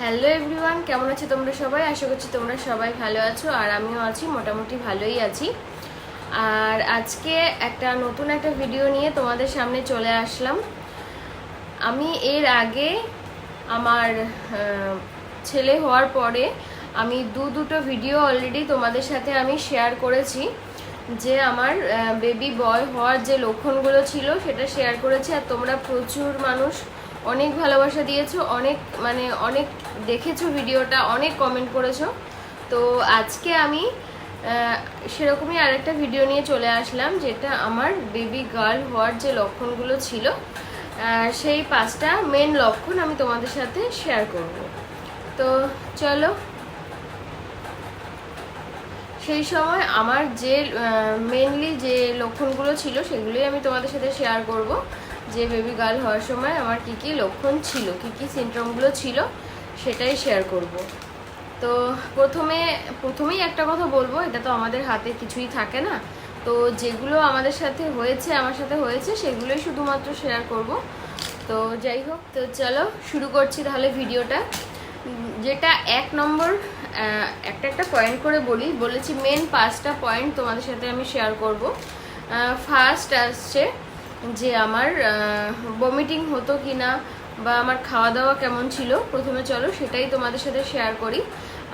Hello everyone কেমন আছো তোমরা সবাই? আশা করছি তোমরা সবাই ভালো আছো আর আমিও আছি, মোটামুটি ভালোই আছি। আর আজকে একটা নতুন একটা ভিডিও নিয়ে তোমাদের সামনে চলে আসলাম। আমি এর আগে আমার ছেলে হওয়ার পরে আমি দু দুটো ভিডিও অলরেডি তোমাদের সাথে আমি শেয়ার করেছি। যে আমার বেবি বয় হওয়ার যে লক্ষণগুলো ছিল সেটা শেয়ার করেছি। আর তোমরা প্রচুর মানুষ অনেক ভালোবাসা দিয়েছ, অনেক মানে অনেক দেখেছ ভিডিওটা, অনেক কমেন্ট করেছ। তো আজকে আমি সেরকমই আরেকটা ভিডিও নিয়ে চলে আসলাম, যেটা আমার বেবি গার্ল হওয়ার যে লক্ষণগুলো ছিল সেই পাঁচটা মেন লক্ষণ আমি তোমাদের সাথে শেয়ার করব। তো চলো, সেই সময় আমার যে মেনলি যে লক্ষণগুলো ছিল, সেগুলোই আমি তোমাদের সাথে শেয়ার করব। যে বেবি গার্ল হওয়ার সময় আমার কি কি লক্ষণ ছিল, কি কি সিমটমগুলো ছিল, সেটাই শেয়ার করব। তো প্রথমে, প্রথমেই একটা কথা বলব, এটা তো আমাদের হাতে কিছুই থাকে না। তো যেগুলো আমাদের সাথে হয়েছে, আমার সাথে হয়েছে, সেগুলোই শুধুমাত্র শেয়ার করব। তো যাই হোক, তো চলো শুরু করছি তাহলে ভিডিওটা। যেটা এক নম্বর একটা একটা পয়েন্ট করে বলি। বলেছি মেন পাঁচটা পয়েন্ট তোমাদের সাথে আমি শেয়ার করব। ফার্স্ট আসছে যে আমার বমিটিং হতো কি না বা আমার খাওয়া দাওয়া কেমন ছিল, প্রথমে চলো সেটাই তোমাদের সাথে শেয়ার করি।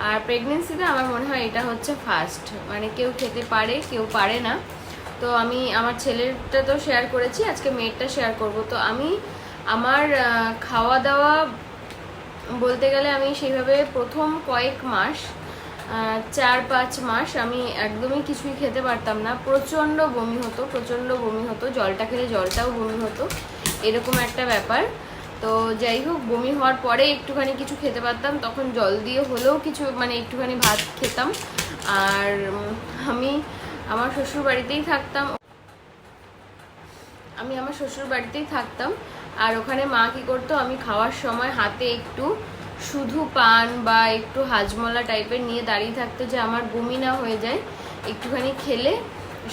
আর প্রেগনেন্সিতে আমার মনে হয় এটা হচ্ছে ফার্স্ট মানে কেউ খেতে পারে, কেউ পারে না। তো আমি, আমার ছেলেরটা তো শেয়ার করেছি, আজকে মেয়েরটা শেয়ার করব। তো আমি আমার খাওয়া দাওয়া বলতে গেলে আমি সেইভাবে প্রথম কয়েক মাস চার পাঁচ মাস আমি একদমই কিছুই খেতে পারতাম না। প্রচণ্ড বমি হতো, প্রচণ্ড বমি হতো। জলটা খেলে জলটাও বমি হতো। এরকম একটা ব্যাপার। তো যাই হোক, বমি হওয়ার পরে একটুখানি কিছু খেতে পারতাম। তখন জল দিয়ে হলেও কিছু মানে একটুখানি ভাত খেতাম। আর আমি আমার শ্বশুর বাড়িতেই থাকতাম। আমি আমার শ্বশুর বাড়িতেই থাকতাম। আর ওখানে মা কি করতো, আমি খাওয়ার সময় হাতে একটু শুধু পান বা একটু হাজমলা টাইপের নিয়ে দাঁড়িয়ে থাকতো যে আমার বমি না হয়ে যায়, একটুখানি খেলে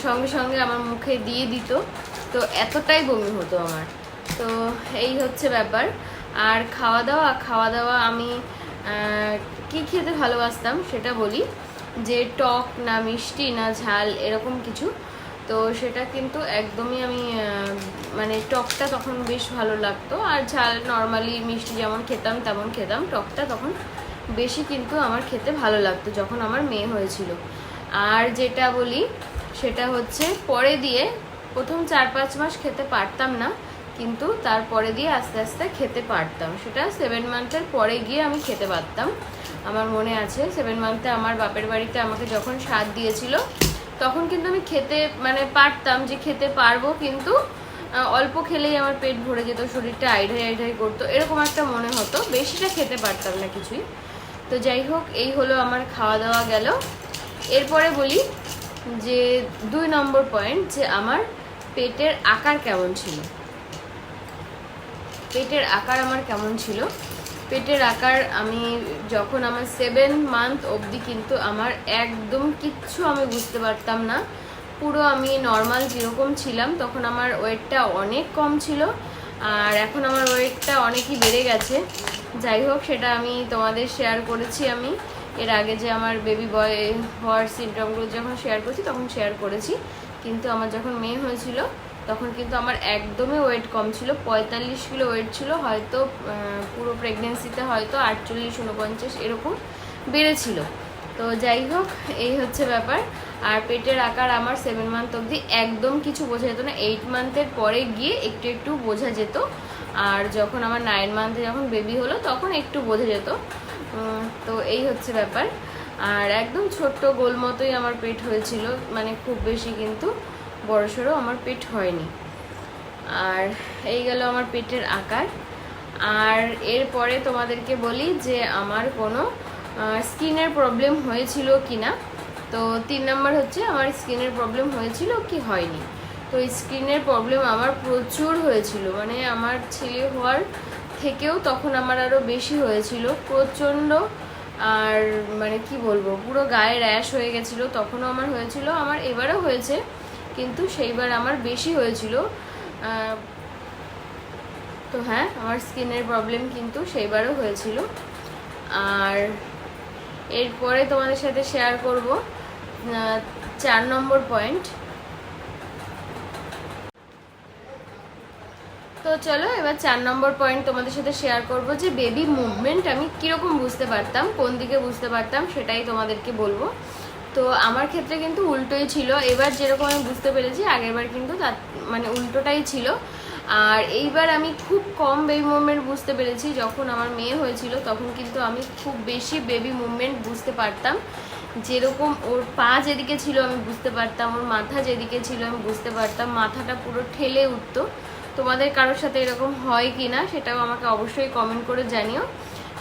সঙ্গে সঙ্গে আমার মুখে দিয়ে দিত। তো এতটাই বমি হতো আমার। তো এই হচ্ছে ব্যাপার। আর খাওয়া দাওয়া খাওয়া দাওয়া আমি কি খেতে ভালোবাসতাম সেটা বলি, যে টক না মিষ্টি না ঝাল এরকম কিছু তো সেটা কিন্তু একদমই আমি মানে টকটা তখন বেশ ভালো লাগতো। আর ঝাল নর্মালি মিষ্টি যেমন খেতাম, তেমন খেতাম। টকটা তখন বেশি কিন্তু আমার খেতে ভালো লাগতো যখন আমার মেয়ে হয়েছিল। আর যেটা বলি, সেটা হচ্ছে পরে দিয়ে প্রথম চার পাঁচ মাস খেতে পারতাম না, কিন্তু তারপরে দিয়ে আস্তে আস্তে খেতে পারতাম। সেটা সেভেন মান্থের পরে গিয়ে আমি খেতে পারতাম। আমার মনে আছে সেভেন মান্থে আমার বাপের বাড়িতে আমাকে যখন স্বাদ দিয়েছিল তখন কিন্তু আমি খেতে মানে পারতাম যে খেতে পারব, কিন্তু অল্প খেলেই আমার পেট ভরে যেত, শরীরটা আইঢাই আইঢাই করতো, এরকম একটা মনে হতো। বেশিটা খেতে পারতাম না কিছুই। তো যাই হোক, এই হলো আমার খাওয়া দাওয়া গেল। এরপরে বলি যে, দুই নম্বর পয়েন্ট যে আমার পেটের আকার কেমন ছিল? পেটের আকার আমার কেমন ছিল? পেটের আকার আমি যখন আমার সেভেন মান্থ অবধি কিন্তু আমার একদম কিচ্ছু আমি বুঝতে পারতাম না। পুরো আমি নর্মাল যেরকম ছিলাম, তখন আমার ওয়েটটা অনেক কম ছিল আর এখন আমার ওয়েটটা অনেকই বেড়ে গেছে। যাই হোক, সেটা আমি তোমাদের শেয়ার করেছি আমি। এর আগে যে আমার বেবি বয় হওয়ার সিমটমগুলো যখন শেয়ার করছি, তখন শেয়ার করেছি। কিন্তু আমার যখন মেয়ে হয়েছিল তখন কিন্তু আমার একদমই ওয়েট কম ছিল, পঁয়তাল্লিশ কিলো ওয়েট ছিল, হয়তো পুরো প্রেগনেন্সিতে হয়তো আটচল্লিশ উনপঞ্চাশ এরকম বেড়েছিল। তো যাই হোক, এই হচ্ছে ব্যাপার। আর পেটের আকার আমার সেভেন মান্থ অবধি একদম কিছু বোঝা যেত না। এইট মান্থের পরে গিয়ে একটু একটু বোঝা যেত। আর যখন আমার নাইন মান্থে যখন বেবি হলো, তখন একটু বোঝা যেত। তো এই হচ্ছে ব্যাপার। আর একদম ছোট্ট গোল মতোই আমার পেট হয়েছিল মানে খুব বেশি কিন্তু। বড়সড়ো আমার পেট হয়নি। আর এই গেল আমার পেটের আকার। আর এরপরে তোমাদেরকে বলি যে আমার কোনো স্কিনের প্রবলেম হয়েছিল কি না তো তিন নম্বর হচ্ছে আমার স্কিনের প্রবলেম হয়েছিল কি হয়নি। তো স্কিনের প্রবলেম আমার প্রচুর হয়েছিল। মানে আমার ছেলে হওয়ার থেকেও তখন আমার আরও বেশি হয়েছিল। প্রচণ্ড আর মানে কি বলব, পুরো গায়ে র্যাশ হয়ে গেছিল, তখনও আমার হয়েছিল। আমার এবারও হয়েছে। কিন্তু সেইবার আমার বেশি হয়েছিল। তো হ্যাঁ আমার স্কিনের প্রবলেম কিন্তু সেইবারও হয়েছিল। আর এরপরে তোমাদের সাথে শেয়ার করব চার নম্বর পয়েন্ট তো চলো, এবার চার নম্বর পয়েন্ট তোমাদের সাথে শেয়ার করব যে বেবি মুভমেন্ট আমি কীরকম বুঝতে পারতাম, কোন দিকে বুঝতে পারতাম সেটাই তোমাদেরকে বলব। তো আমার ক্ষেত্রে কিন্তু উল্টোই ছিল। এবার যেরকম আমি বুঝতে পেরেছি, আগেরবার কিন্তু তার মানে উল্টোটাই ছিল। আর এইবার আমি খুব কম বেবি মুভমেন্ট বুঝতে পেরেছি। যখন আমার মেয়ে হয়েছিল, তখন কিন্তু আমি খুব বেশি বেবি মুভমেন্ট বুঝতে পারতাম। যেরকম ওর পা যেদিকে ছিল, আমি বুঝতে পারতাম। ওর মাথা যেদিকে ছিল, আমি বুঝতে পারতাম। মাথাটা পুরো ঠেলে উঠতো। তোমাদের কারোর সাথে এরকম হয় কি না সেটাও আমাকে অবশ্যই কমেন্ট করে জানিও।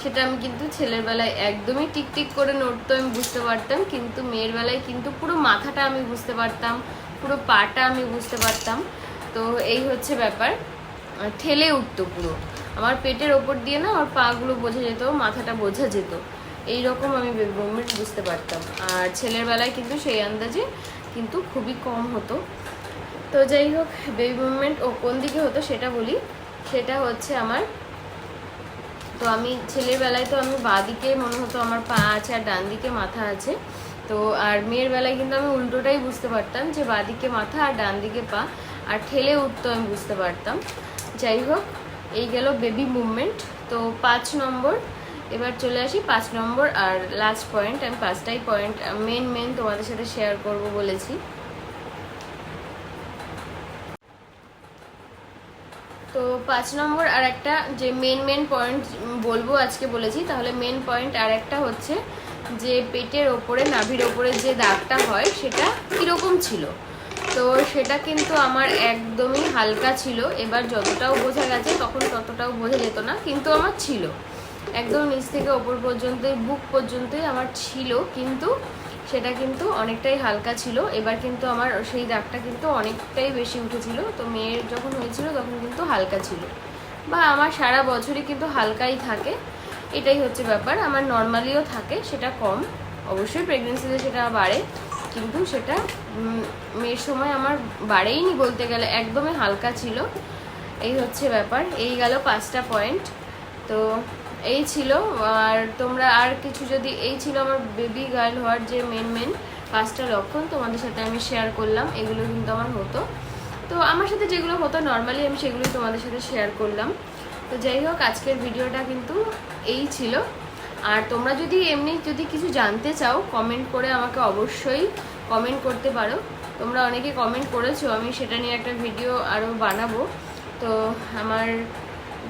সেটা আমি কিন্তু ছেলের বেলায় একদমই টিকটিক করে নড়তো আমি বুঝতে পারতাম, কিন্তু মেয়ের বেলায় কিন্তু পুরো মাথাটা আমি বুঝতে পারতাম, পুরো পাটা আমি বুঝতে পারতাম। তো এই হচ্ছে ব্যাপার। ঠেলে উঠতো পুরো। আমার পেটের ওপর দিয়ে না ওর পাগুলো বোঝা যেত, মাথাটা বোঝা যেত। এই রকম আমি মুভমেন্ট বুঝতে পারতাম। আর ছেলের বেলায় কিন্তু সেই আন্দাজে কিন্তু খুবই কম হতো। তো যাই হোক বেবি মুভমেন্ট ও কোন দিকে হতো সেটা বলি। সেটা হচ্ছে আমার তো আমি ছেলের বেলায় তো আমি বাঁ দিকে মনে হতো আমার পা আছে আর ডান দিকে মাথা আছে। তো আর মেয়ের বেলায় কিন্তু আমি উল্টোটাই বুঝতে পারতাম যে বাঁ দিকে মাথা আর ডান দিকে পা। আর ঠেলে উঠতো আমি বুঝতে পারতাম। যাই হোক, এই গেল বেবি মুভমেন্ট তো পাঁচ নম্বর, এবার চলে আসি পাঁচ নম্বর আর লাস্ট পয়েন্ট আমি পাঁচটাই পয়েন্ট মেন মেন তোমাদের সাথে শেয়ার করব বলেছি। তো পাঁচ নম্বর আর একটা যে মেন মেন পয়েন্ট বলব আজকে বলেছি, তাহলে মেন পয়েন্ট আর একটা হচ্ছে যে পেটের ওপরে, নাভির ওপরে যে দাগটা হয়, সেটা কীরকম ছিল? তো সেটা কিন্তু আমার একদমই হালকা ছিল। এবার যতটাও বোঝা গেছে, তখন ততটাও বোঝা যেত না, কিন্তু আমার ছিল। একদম নিচ থেকে ওপর পর্যন্তই, বুক পর্যন্তই আমার ছিল, কিন্তু সেটা কিন্তু অনেকটাই হালকা ছিল। এবার কিন্তু আমার সেই দাগটা কিন্তু অনেকটাই বেশি উঠেছিল। তো মেয়ের যখন হয়েছিল তখন কিন্তু হালকা ছিল। বা আমার সারা বছরই কিন্তু হালকাই থাকে। এটাই হচ্ছে ব্যাপার। আমার নর্মালিও থাকে, সেটা কম। অবশ্যই প্রেগনেন্সিতে সেটা বাড়ে। কিন্তু সেটা মেয়ের সময় আমার বাড়েইনি বলতে গেলে, একদমই হালকা ছিল। এই হচ্ছে ব্যাপার। এই গেল পাঁচটা পয়েন্ট তো এই ছিল। আর তোমরা আর কিছু যদি, এই ছিল আমার বেবি গার্ল হওয়ার যে মেন মেন পাঁচটা লক্ষণ, তোমাদের সাথে আমি শেয়ার করলাম। এগুলো কিন্তু আমার হতো। তো আমার সাথে যেগুলো হতো নর্মালি আমি সেগুলোই তোমাদের সাথে শেয়ার করলাম। তো যাই হোক, আজকের ভিডিওটা কিন্তু এই ছিল। আর তোমরা যদি এমনি যদি কিছু জানতে চাও কমেন্ট করে আমাকে অবশ্যই কমেন্ট করতে পারো। তোমরা অনেকে কমেন্ট করেছ, আমি সেটা নিয়ে একটা ভিডিও আরও বানাবো। তো আমার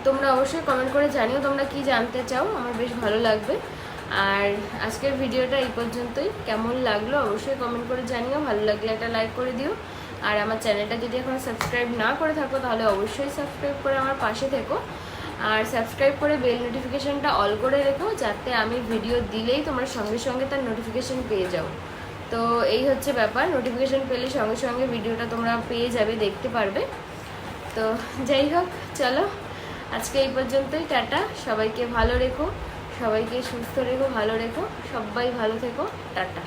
তোমরা অবশ্যই কমেন্ট করে জানিও তোমরা কি জানতে চাও, আমার বেশ ভালো লাগবে। আর আজকের ভিডিওটা এই পর্যন্তই। কেমন লাগল অবশ্যই কমেন্ট করে জানিও, ভালো লাগলে একটা লাইক করে দিও। আর আমার চ্যানেলটা যদি এখনও সাবস্ক্রাইব না করে থাকো, তাহলে অবশ্যই সাবস্ক্রাইব করে আমার পাশে থেকো। আর সাবস্ক্রাইব করে বেল নোটিফিকেশানটা অল করে রেখো, যাতে আমি ভিডিও দিলেই তোমরা সঙ্গে সঙ্গে তার নোটিফিকেশন পেয়ে যাও। তো এই হচ্ছে ব্যাপার নোটিফিকেশন পেলে সঙ্গে সঙ্গে ভিডিওটা তোমরা পেয়ে যাবে, দেখতে পারবে। তো যাই হোক, চলো। আজকে এই পর্যন্তই, টাটা। সবাইকে ভালো রেখো, সবাইকে সুস্থ রেখো, ভালো রেখো, সবাই ভালো থেকো, টাটা।